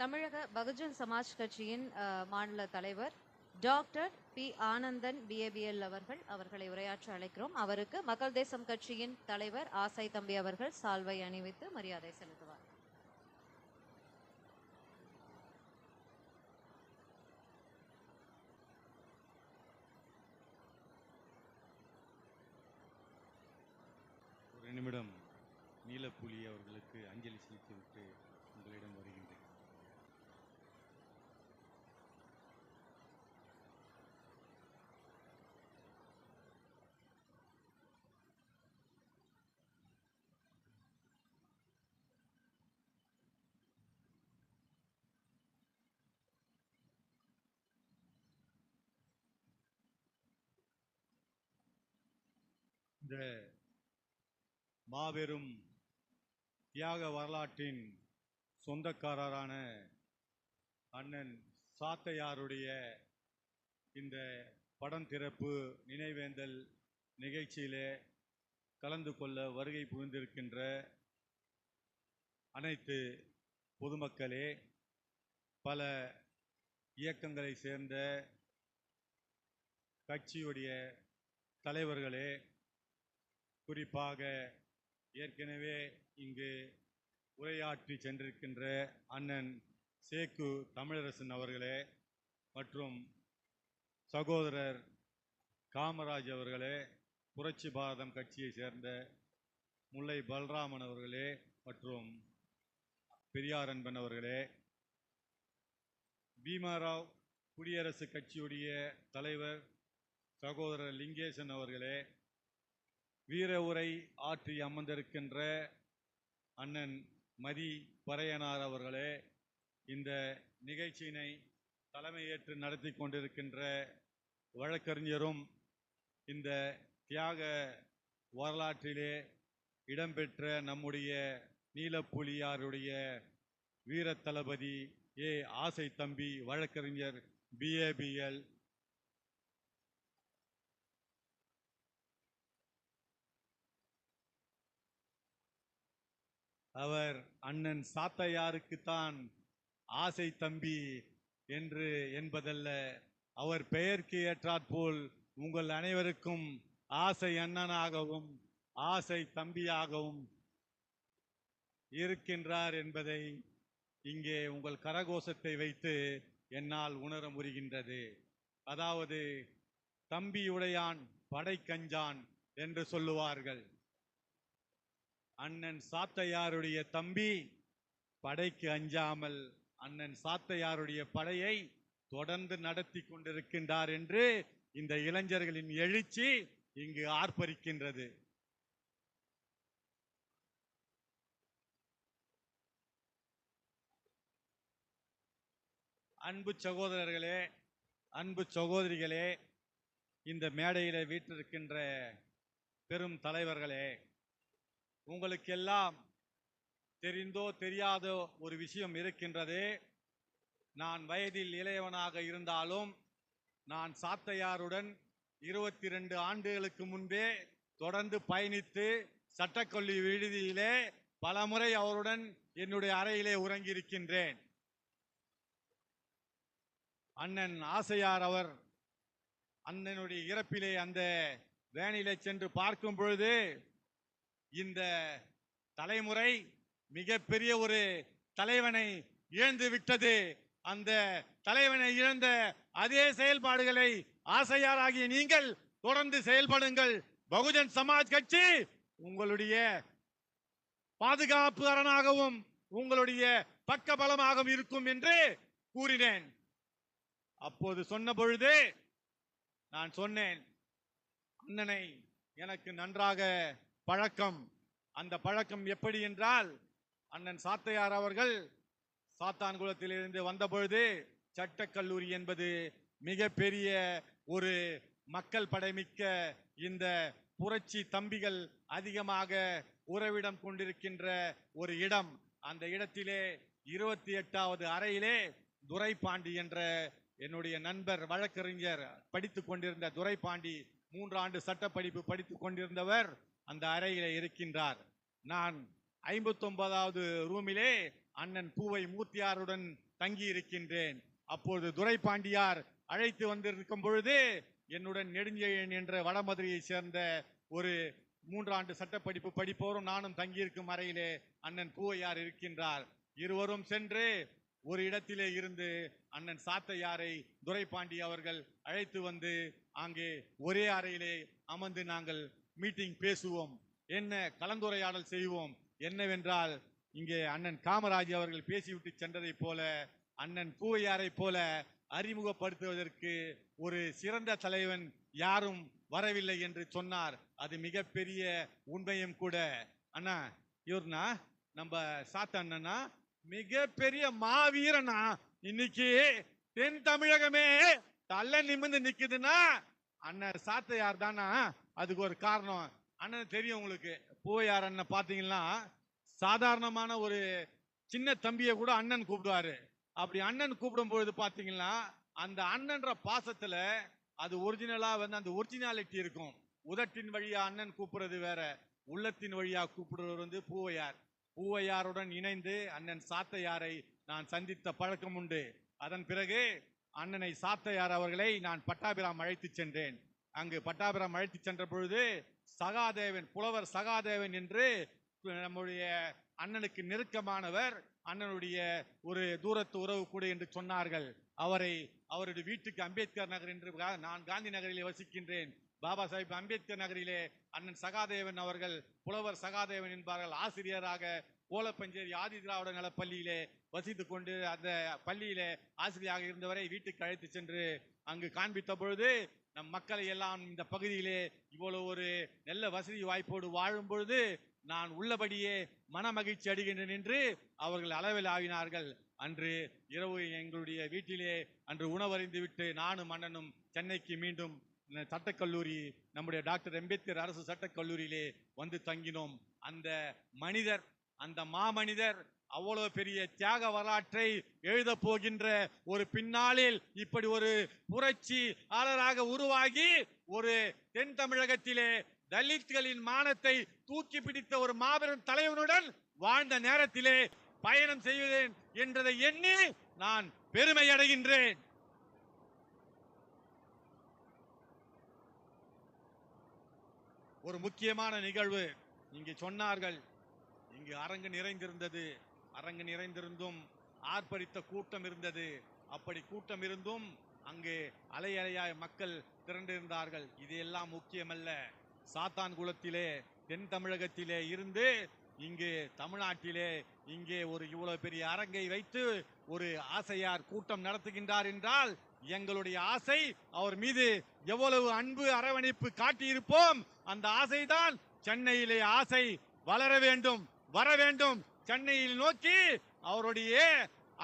தமிழக பகுஜன் சமாஜ் கட்சியின் மாநில தலைவர் டாக்டர் பி. ஆனந்தன் பிஏபிஎல் அவர்கள் அவர்களை உரையாற்ற அழைக்கிறோம். அவருக்கு மக்கள் தேசம் கட்சியின் தலைவர் ஆசை தம்பி அவர்கள் சால்வை அணிவித்து மரியாதை செலுத்துவார். ஒரு நிமிடம் நீலப்புலி அவர்களுக்கு அஞ்சலி செலுத்திவிட்டு உங்களிடம் வருகின்றேன் இந்த மாபெரும் தியாக வரலாற்றின் சொந்தக்காரரான அண்ணன் சாத்தையாருடைய இந்த படம் திறப்பு நினைவேந்தல் நிகழ்ச்சியிலே கலந்து கொள்ள வருகை புரிந்திருக்கின்ற அனைத்து பொதுமக்களே பல இயக்கங்களை சேர்ந்த கட்சியுடைய தலைவர்களே குறிப்பாக ஏற்கனவே இங்கு உரையாற்றி சென்றிருக்கின்ற அண்ணன் சேக்கு தமிழரசன் அவர்களே மற்றும் சகோதரர் காமராஜ் அவர்களே புரட்சி பாரதம் கட்சியை சேர்ந்த முல்லை பல்ராமன் அவர்களே மற்றும் பெரியார் அன்பன் அவர்களே பீமாராவ் குடியரசு கட்சியுடைய தலைவர் சகோதரர் லிங்கேசன் அவர்களே வீர உரை ஆற்றி அமர்ந்திருக்கின்ற அண்ணன் மதி பறையனார் அவர்களே இந்த நிகழ்ச்சியினை தலைமையேற்று நடத்தி கொண்டிருக்கின்ற வழக்கறிஞரும் இந்த தியாக வரலாற்றிலே இடம்பெற்ற நம்முடைய நீலப்புலியாருடைய வீர தளபதி ஏ ஆசை தம்பி வழக்கறிஞர் பிஏபிஎல் அவர் அண்ணன் சாத்தையாருக்குத்தான் ஆசை தம்பி என்று என்பதல்ல. அவர் பெயர்க்கு ஏற்றாற்போல் உங்கள் அனைவருக்கும் ஆசை அண்ணனாகவும் ஆசை தம்பியாகவும் இருக்கின்றார் என்பதை இங்கே உங்கள் கரகோஷத்தை வைத்து என்னால் உணர முடிகின்றது. அதாவது தம்பியுடையான் படைக்கஞ்சான் என்று சொல்லுவார்கள். அண்ணன் சாத்தையாருடைய தம்பி படைக்கு அஞ்சாமல் அண்ணன் சாத்தையாருடைய படையை தொடர்ந்து நடத்தி கொண்டிருக்கின்றார் என்று இந்த இளைஞர்களின் எழுச்சி இங்கு ஆர்ப்பரிக்கின்றது. அன்பு சகோதரர்களே அன்பு சகோதரிகளே இந்த மேடையில் வீற்றிருக்கின்ற பெரும் தலைவர்களே உங்களுக்கெல்லாம் தெரிந்தோ தெரியாதோ ஒரு விஷயம் இருக்கின்றது. நான் வயதில் இளையவனாக இருந்தாலும் நான் சாத்தையாருடன் இருபத்தி ரெண்டு ஆண்டுகளுக்கு முன்பே தொடர்ந்து பயணித்து சட்டக்கல்லி விடுதியிலே பலமுறை அவருடன் என்னுடைய அறையிலே உறங்கியிருக்கின்றேன். அண்ணன் ஆசையார் அவர் அண்ணனுடைய இறப்பிலே அந்த வேனிலே சென்று பார்க்கும் பொழுது இந்த தலைமுறை மிகப்பெரிய ஒரு தலைவனை இழந்து விட்டது அந்த தலைவனை இழந்த அதே செயல்பாடுகளை ஆசையாராகிய நீங்கள் தொடர்ந்து செயல்படுங்கள். பகுஜன் சமாஜ் கட்சி உங்களுடைய பாதுகாப்பு அரணாகவும் உங்களுடைய பக்க பலமாகவும் இருக்கும் என்று கூறினேன். அப்போது சொன்ன பொழுது நான் சொன்னேன் அண்ணனை எனக்கு நன்றாக பழக்கம். அந்த பழக்கம் எப்படி என்றால் அண்ணன் சாத்தையார் அவர்கள் சாத்தான்குளத்திலிருந்து வந்த பொழுது சட்டக்கல்லூரி என்பது மிகப்பெரிய ஒரு மக்கள் படைமிக்க இந்த புரட்சி தம்பிகள் அதிகமாக உறவிடம் கொண்டிருக்கின்ற ஒரு இடம். அந்த இடத்திலே இருபத்தி எட்டாவது அறையிலே துரைபாண்டி என்ற என்னுடைய நண்பர் வழக்கறிஞர் படித்துக் கொண்டிருந்த துரைபாண்டி மூன்றாண்டு சட்டப்படிப்பு படித்து கொண்டிருந்தவர். அந்த அறையில் இருக்கின்றார். நான் ஐம்பத்தொன்பதாவது ரூமிலே அண்ணன் பூவை மூர்த்தியாருடன் தங்கி இருக்கின்றேன் அப்பொழுது துரைபாண்டியார் அழைத்து வந்திருக்கும் பொழுது என்னுடன் நெடுஞ்செழியன் என்ற வடமதுரையை சேர்ந்த ஒரு மூன்றாண்டு சட்டப்படிப்பு படிப்போரும் நானும் தங்கியிருக்கும் அறையிலே அண்ணன் பூவையார் இருக்கின்றார். இருவரும் சென்று ஒரு இடத்திலே இருந்து அண்ணன் சாத்தையாரை துரைபாண்டி அவர்கள் அழைத்து வந்து அங்கே ஒரே அறையிலே அமர்ந்து நாங்கள் மீட்டிங் பேசுவோம் என்ன கலந்துரையாடல் செய்வோம். என்னவென்றால் இங்கே அண்ணன் காமராஜ் அவர்கள் பேசிவிட்டு சென்றதைப் போல அண்ணன் பூவையாரை போல அறிமுகப்படுத்துவதற்கு ஒரு சிறந்த தலைவன் யாரும் வரவில்லை என்று சொன்னார். அது மிகப்பெரிய உண்மையும் கூட. அண்ணா இவர்னா? நம்ம சாத்த அண்ணனா? மிகப்பெரிய மாவீரனா? இன்னைக்கு தென் தமிழகமே தள்ள நிமிர்ந்து நிக்குதுன்னா அண்ணன் சாத்தையார் தானா? அதுக்கு ஒரு காரணம். அண்ணன் தெரியும் உங்களுக்கு. பூவையார் அண்ணன் பார்த்தீங்கன்னா சாதாரணமான ஒரு சின்ன தம்பியை கூட அண்ணன் கூப்பிடுவாரு. அப்படி அண்ணன் கூப்பிடும் பொழுது பார்த்தீங்கன்னா அந்த அண்ணன்ற பாசத்தில் அது ஒரிஜினலாக வந்து அந்த ஒரிஜினாலிட்டி இருக்கும். உதட்டின் வழியா அண்ணன் கூப்பிடுறது வேற. உள்ளத்தின் வழியா கூப்பிடுறவர் வந்து பூவையார். பூவையாருடன் இணைந்து அண்ணன் சாத்தையாரை நான் சந்தித்த பழக்கம் உண்டு. அதன் பிறகு அண்ணனை சாத்தையார் அவர்களை நான் பட்டாபிராம் அழைத்து சென்றேன். அங்கு பட்டாபிரம் அழைத்து சென்ற பொழுது சகாதேவன் புலவர் சகாதேவன் என்று நம்முடைய அண்ணனுக்கு நெருக்கமானவர் அண்ணனுடைய ஒரு தூரத்து உறவு கூட என்று சொன்னார்கள். அவரை அவருடைய வீட்டுக்கு அம்பேத்கர் நகர் என்று நான் காந்தி நகரிலே வசிக்கின்றேன். பாபா சாஹிப் அம்பேத்கர் நகரிலே அண்ணன் சகாதேவன் அவர்கள் புலவர் சகாதேவன் என்பார்கள். ஆசிரியராக கோலப்பஞ்சேரி ஆதி திராவிட நல பள்ளியிலே கொண்டு அந்த பள்ளியிலே ஆசிரியராக இருந்தவரை வீட்டுக்கு அழைத்து சென்று அங்கு காண்பித்த பொழுது நம் மக்களை எல்லாம் இந்த பகுதியிலே இவ்வளவு ஒரு நல்ல வசதி வாய்ப்போடு வாழும் பொழுது நான் உள்ளபடியே மன மகிழ்ச்சி அடைகின்றேன் என்று அவர்கள் அளவில் ஆவினார்கள் அன்று இரவு எங்களுடைய வீட்டிலே அன்று உணவறிந்து விட்டு நானும் அண்ணனும் சென்னைக்கு மீண்டும் சட்டக்கல்லூரி நம்முடைய டாக்டர் அம்பேத்கர் அரசு சட்டக்கல்லூரியிலே வந்து தங்கினோம். அந்த மனிதர் அந்த மாமனிதர் அவ்வளவு பெரிய தியாக வரலாற்றை எழுத போகின்ற ஒரு பின்னாளில் இப்படி ஒரு புரட்சியாளராக உருவாகி ஒரு தென் தமிழகத்திலே தலித்களின் மானத்தை தூக்கி பிடித்த ஒரு மாபெரும் தலைவனுடன் வாழ்ந்த நேரத்திலே பயணம் செய்வேன் என்றதை எண்ணி நான் பெருமை அடைகின்றேன். ஒரு முக்கியமான நிகழ்வு இங்கே சொன்னார்கள். இங்கு அரங்கு நிறைந்திருந்தது. அரங்கு நிறைந்திருந்தும் ஆர்ப்பரித்த கூட்டம் இருந்தது. அப்படி கூட்டம் இருந்தும் அங்கே அலை அலையாய் மக்கள் திரண்டிருந்தார்கள். இது எல்லாம் முக்கியமல்ல. சாத்தான் குளத்திலே தென் தமிழகத்திலே இருந்து இங்கு தமிழ்நாட்டிலே இங்கே ஒரு இவ்வளவு பெரிய அரங்கை வைத்து ஒரு ஆசையார் கூட்டம் நடத்துகின்றார் என்றால் எங்களுடைய ஆசை அவர் மீது எவ்வளவு அன்பு அரவணைப்பு காட்டியிருப்போம். அந்த ஆசைதான் சென்னையிலே ஆசை வளர வேண்டும் வர வேண்டும் சென்னையில் நோக்கி அவருடைய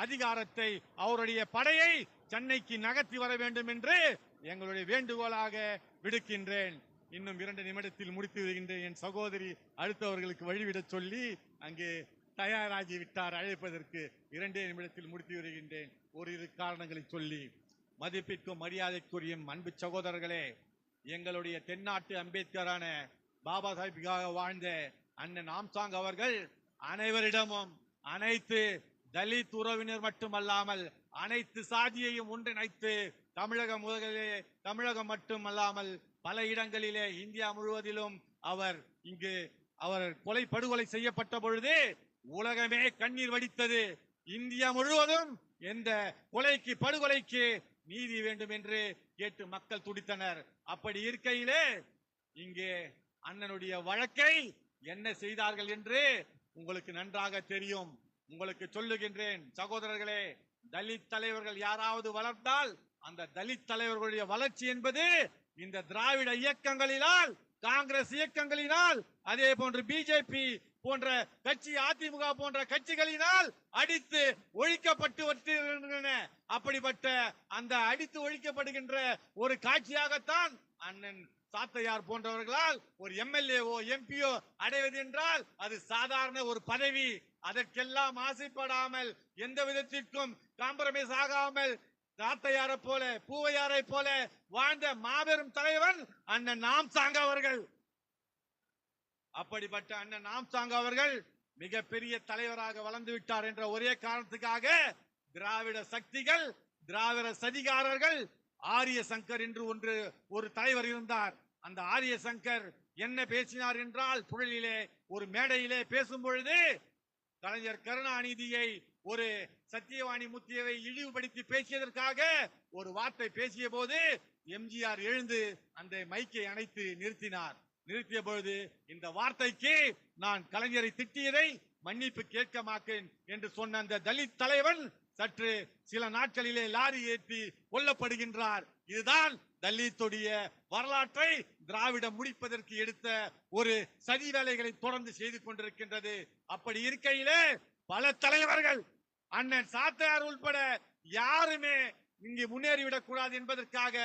அதிகாரத்தை அவருடைய படையை சென்னைக்கு நகர்த்தி வர வேண்டும் என்று எங்களுடைய வேண்டுகோளாக விடுக்கின்றேன். இன்னும் இரண்டு நிமிடத்தில் முடித்து வருகின்றேன் என் சகோதரி அடுத்தவர்களுக்கு வழிவிடச் சொல்லி அங்கே தயாராகி விட்டார் அழைப்பதற்கு. இரண்டே நிமிடத்தில் முடித்து வருகின்றேன் ஓரிரு காரணங்களை சொல்லி. மதிப்பிற்கும் மரியாதைக்குரிய அன்பு சகோதரர்களே எங்களுடைய தென்னாட்டு அம்பேத்கரான பாபா சாஹிப்காக வாழ்ந்த அண்ணன் ஆம்சாங் அவர்கள் அனைவரிடமும் அனைத்து தலித் உறவினர் மட்டுமல்லாமல் அனைத்து சாதியையும் ஒன்றிணைத்து தமிழகம் முதலிலே தமிழகம் மட்டுமல்லாமல் பல இடங்களிலே இந்தியா முழுவதிலும் அவர் இங்கு அவர் கொலை படுகொலை செய்யப்பட்ட பொழுது உலகமே கண்ணீர் வடித்தது. இந்தியா முழுவதும் எந்த கொலைக்கு படுகொலைக்கு நீதி வேண்டும் என்று கேட்டு மக்கள் துடித்தனர். அப்படி இருக்கையிலே இங்கே அண்ணனுடைய வழக்கை என்ன செய்தார்கள் என்று உங்களுக்கு நன்றாக தெரியும். உங்களுக்கு சொல்லுகின்றேன் சகோதரர்களே தலித் தலைவர்கள் யாராவது வளர்ந்தால் அந்த தலித் தலைவர்களுடைய வளர்ச்சி என்பது இந்த திராவிட இயக்கங்களினால் காங்கிரஸ் இயக்கங்களினால் அதே போன்று பிஜேபி போன்ற கட்சி அதிமுக போன்ற கட்சிகளினால் அடித்து ஒழிக்கப்பட்டு வருகின்றன அப்படிப்பட்ட அந்த அடித்து ஒழிக்கப்படுகின்ற ஒரு காட்சியாகத்தான் அண்ணன் சாத்தையார் போன்றவர்களால் ஒரு எம்எல்ஏவோ எம்பியோ அடைவது என்றால் அது சாதாரண ஒரு பதவி. அதற்கெல்லாம் ஆசைப்படாமல் எந்த விதத்திற்கும் காம்ப்ரமைஸ் ஆகாமல் சாத்தையாரை போல பூவையாரை போல வாழ்ந்த மாபெரும் தலைவன் அண்ணன் நாம்சாங் அவர்கள். அப்படிப்பட்ட அண்ணன் நாம்சாங் அவர்கள் மிகப்பெரிய தலைவராக வளர்ந்து விட்டார் என்ற ஒரே காரணத்துக்காக திராவிட சக்திகள் திராவிட சதிகாரர்கள் ஆரிய சங்கர் என்று ஒன்று ஒரு தலைவர் இருந்தார். அந்த ஆரிய சங்கர் என்ன பேசினார் என்றால் புழலிலே ஒரு மேடையிலே பேசும் பொழுது கலைஞர் கருணாநிதியை ஒரு சத்தியவாணி முத்தியவை இழிவுபடுத்தி பேசியதற்காக ஒரு வார்த்தை பேசிய போது எம்ஜிஆர் எழுந்து அந்த மைக்கை அணைத்து நிறுத்தினார். நிறுத்திய பொழுது இந்த வார்த்தைக்கு நான் கலைஞரை திட்டியதை மன்னிப்பு கேட்க மாட்டேன் என்று சொன்ன அந்த தலித் தலைவன் சற்று சில நாட்களிலே லாரி ஏற்றி கொல்லப்படுகின்றார். இதுதான் தலித்துடைய வரலாற்றை திராவிடம் முடிப்பதற்கு எடுத்த ஒரு சதி வேலைகளை தொடர்ந்து செய்து கொண்டிருக்கின்றது. அப்படி இருக்கையிலே பல தலைவர்கள் அண்ணன் சாத்தையார் உள்பட யாருமே இங்கு முன்னேறிவிடக் கூடாது என்பதற்காக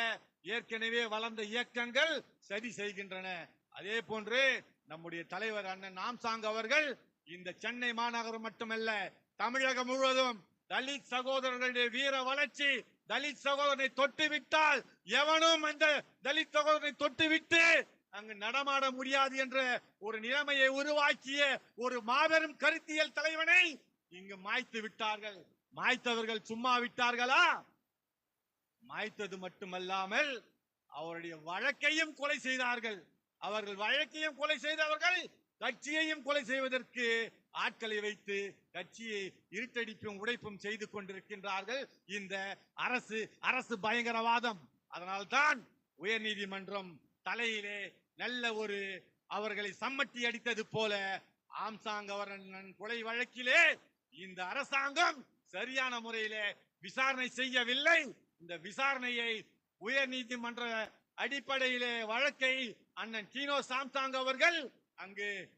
ஏற்கனவே வளர்ந்த இயக்கங்கள் சரி செய்கின்றன. அதே போன்று நம்முடைய தலைவர் அண்ணன் நாம்சாங் அவர்கள் இந்த சென்னை மாநகரம் மட்டுமல்ல தமிழகம் முழுவதும் தலித் சகோதரர்களுடைய வீர வளர்ச்சி தலித் சகோதரனை தொட்டு விட்டால் எவனும் அந்த தலித் சகோதரனை தொட்டு விட்டு அங்கு நடமாட முடியாது என்ற ஒரு நிலைமையை உருவாக்கிய ஒரு மாபெரும் கருத்தியல் தலைவனை இங்கு மாய்த்து விட்டார்கள். மாய்த்தவர்கள் சும்மா விட்டார்களா? மாய்த்தது மட்டுமல்லாமல் அவருடைய வழக்கையும் கொலை செய்தார்கள். அவர்கள் வழக்கையும் கொலை செய்தவர்கள் கட்சியையும் கொலை செய்வதற்கு ஆட்களை வைத்து கட்சியை இருட்டடிப்பும் உடைப்பும் செய்து கொண்டிருக்கின்றார்கள். இந்த அரசு அரசு பயங்கரவாதம். அதனால்தான் உயர்நீதிமன்றம் தலையிலே நல்ல ஒரு அவர்களை சம்மட்டி அடித்தது போல ஆம்சாங் அவரன் கொலை வழக்கிலே இந்த அரசாங்கம் சரியான முறையிலே விசாரணை செய்யவில்லை. இந்த விசாரணையை உயர் நீதிமன்ற அடிப்படையிலே வழக்கை அண்ணன் கீனோ சாம்சாங் அவர்கள் அங்கு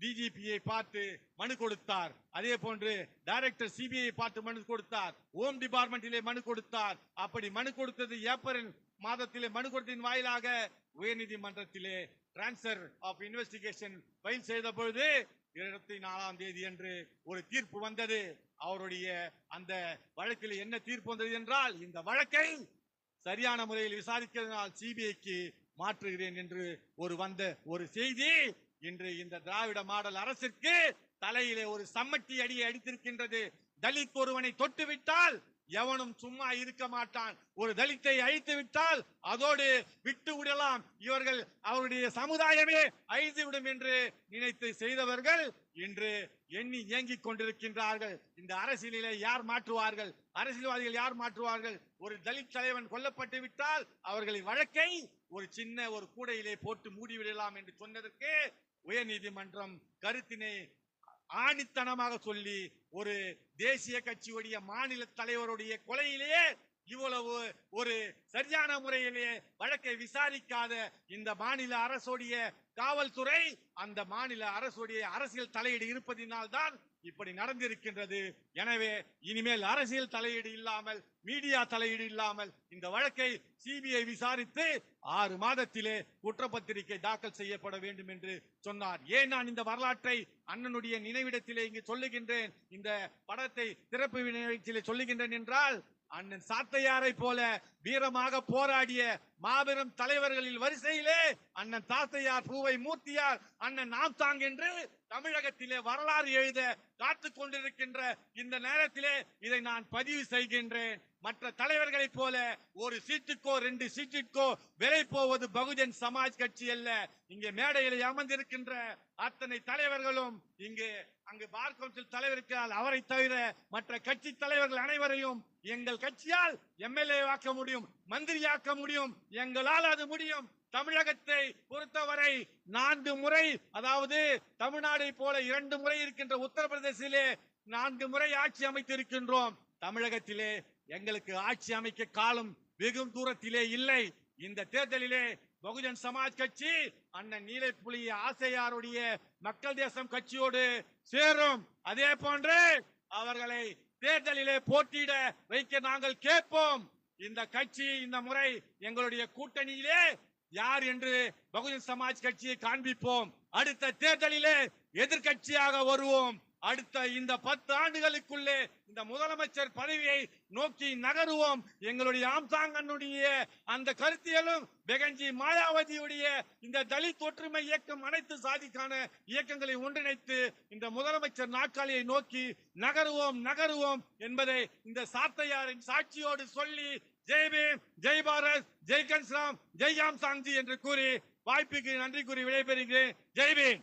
டிஜிபியை பார்த்து மனு கொடுத்தார். அதே போன்று டைரக்டர் சிபிஐ பார்த்து மனு கொடுத்தார். ஹோம் டிபார்ட்மெண்டிலே மனு கொடுத்தார். அப்படி மனு கொடுத்தது ஏப்ரல் மாதத்திலே மனு கொடுத்தின் வாயிலாக உயர்நீதிமன்றத்திலே டிரான்ஸ்பர் ஆஃப் இன்வெஸ்டிகேஷன் ஃபைல் செய்த பொழுது இருபத்தி நாலாம் தேதி என்று ஒரு தீர்ப்பு வந்தது. அவருடைய அந்த வழக்கில் என்ன தீர்ப்பு வந்தது என்றால் இந்த வழக்கை சரியான முறையில் விசாரிக்கிறதுனால் சிபிஐக்கு மாற்றுகிறேன் என்று ஒரு வந்த ஒரு செய்தி இன்று இந்த திராவிட மாடல் அரசிற்கு தலையிலே ஒரு சம்மட்டி அடியை அடித்திருக்கின்றது. தலித் ஒருவனை தொட்டு விட்டால் எவனும் சும்மா இருக்க மாட்டான். ஒரு தலித்தை அழித்து விட்டால் அதோடு விட்டு விடலாம். இவர்கள் அவருடைய சமுதாயமே அழித்து விடும் என்று நினைத்து செய்தவர்கள் இன்று எண்ணி இயங்கிக் கொண்டிருக்கின்றார்கள். இந்த அரசியலிலே யார் மாற்றுவார்கள்? அரசியல்வாதிகள் யார் மாற்றுவார்கள்? ஒரு தலித் தலைவன் கொல்லப்பட்டு விட்டால் அவர்களின் வழக்கை ஒரு சின்ன ஒரு கூடையிலே போட்டு மூடிவிடலாம் என்று சொன்னதற்கு உயர்நீதிமன்றம் கருத்தினை ஆணித்தனமாக சொல்லி ஒரு தேசிய கட்சியுடைய மாநில தலைவருடைய கொலையிலேயே இவ்வளவு ஒரு சரியான முறையிலே வழக்கை விசாரிக்காத இந்த மாநில அரசுடைய காவல்துறை அந்த மாநில அரசுடைய அரசியல் தலையீடு இருப்பதினால் தான் இப்படி நடந்திருக்கின்றது. எனவே இனிமேல் அரசியல் தலையீடு இல்லாமல் மீடியா தலையீடு இல்லாமல் இந்த வழக்கை சிபிஐ விசாரித்து ஆறு மாதத்திலே குற்றப்பத்திரிகை தாக்கல் செய்யப்பட வேண்டும் என்று சொன்னார். ஏன் நான் இந்த வரலாற்றை அண்ணனுடைய நினைவிடத்திலே இங்கு சொல்லுகின்றேன்? இந்த படத்தை திறப்பு நினைவிடத்திலே சொல்லுகின்றேன் என்றால் அண்ணன் சாத்தையாரை போல வீரமாக போராடிய மாபெரும் தலைவர்களில் வரிசையிலே அண்ணன் தாத்தையார் பூவை மூர்த்தியார் அண்ணன் நாம்தாங் என்று தமிழகத்திலே வரலாறு எழுத காத்து கொண்டிருக்கின்ற இந்த நேரத்திலே இதை நான் பதிவு செய்கின்றேன். மற்ற தலைவர்களைப் போல ஒரு சீட்டுக்கோ ரெண்டு சீட்டிற்கோ விலை போவது பகுஜன் சமாஜ் கட்சி அல்ல. இங்கே மேடையில் அமர்ந்திருக்கின்ற அத்தனை தலைவர்களும் இங்கு அங்கு பார் கவுன்சில் தலைவர் இருக்கிறார் அவரை தவிர மற்ற கட்சி தலைவர்கள் அனைவரையும் எங்கள் கட்சியால் எம்எல்ஏ ஆக்க முடியும் மந்திரியாக்க முடியும் எங்களால் அது முடியும். தமிழகத்தை பொறுத்தவரை நான்கு முறை அதாவது தமிழ்நாடை போல இரண்டு முறை இருக்கின்ற உத்தரப்பிரதேசிலே நான்கு முறை ஆட்சி அமைத்திருக்கின்றோம். தமிழகத்திலே எங்களுக்கு ஆட்சி அமைக்க காலம் வெகு தூரத்திலே இல்லை. இந்த தேர்தலிலே பகுஜன் சமாஜ் கட்சி அண்ணன் நீலைப்புலி ஆசையாருடைய மக்கள் தேசம் கட்சியோடு சேரும். அதே போன்று அவர்களை தேர்தலிலே போட்டியிட வைக்க நாங்கள் கேட்போம். இந்த கட்சி இந்த முறை எங்களுடைய கூட்டணியிலே யார் என்று பகுஜன் சமாஜ் கட்சியை காண்பிப்போம். அடுத்த தேர்தலிலே எதிர்கட்சியாக வருவோம். அடுத்த இந்த பத்து ஆண்டுகளுக்குள்ளே இந்த முதலமைச்சர் பதவியை நோக்கி நகருவோம். எங்களுடைய ஆம்சாங்கனுடைய அந்த கருத்தியலும் பெகஞ்சி மாயாவதியுடைய இந்த தலித் ஒற்றுமை இயக்கம் அனைத்து சாதிக்கான இயக்கங்களை ஒன்றிணைத்து இந்த முதலமைச்சர் நாற்காலியை நோக்கி நகருவோம் நகருவோம் என்பதை இந்த சாத்தையாரின் சாட்சியோடு சொல்லி ஜெய் பீம் ஜெய் பாரத் ஜெய் கன்ஸ்ராம் ஜெய் ஜாம் சாங்ஜி என்று கூறி வாய்ப்புக்கு நன்றி கூறி விடைபெறுகிறேன். ஜெய் பீம்.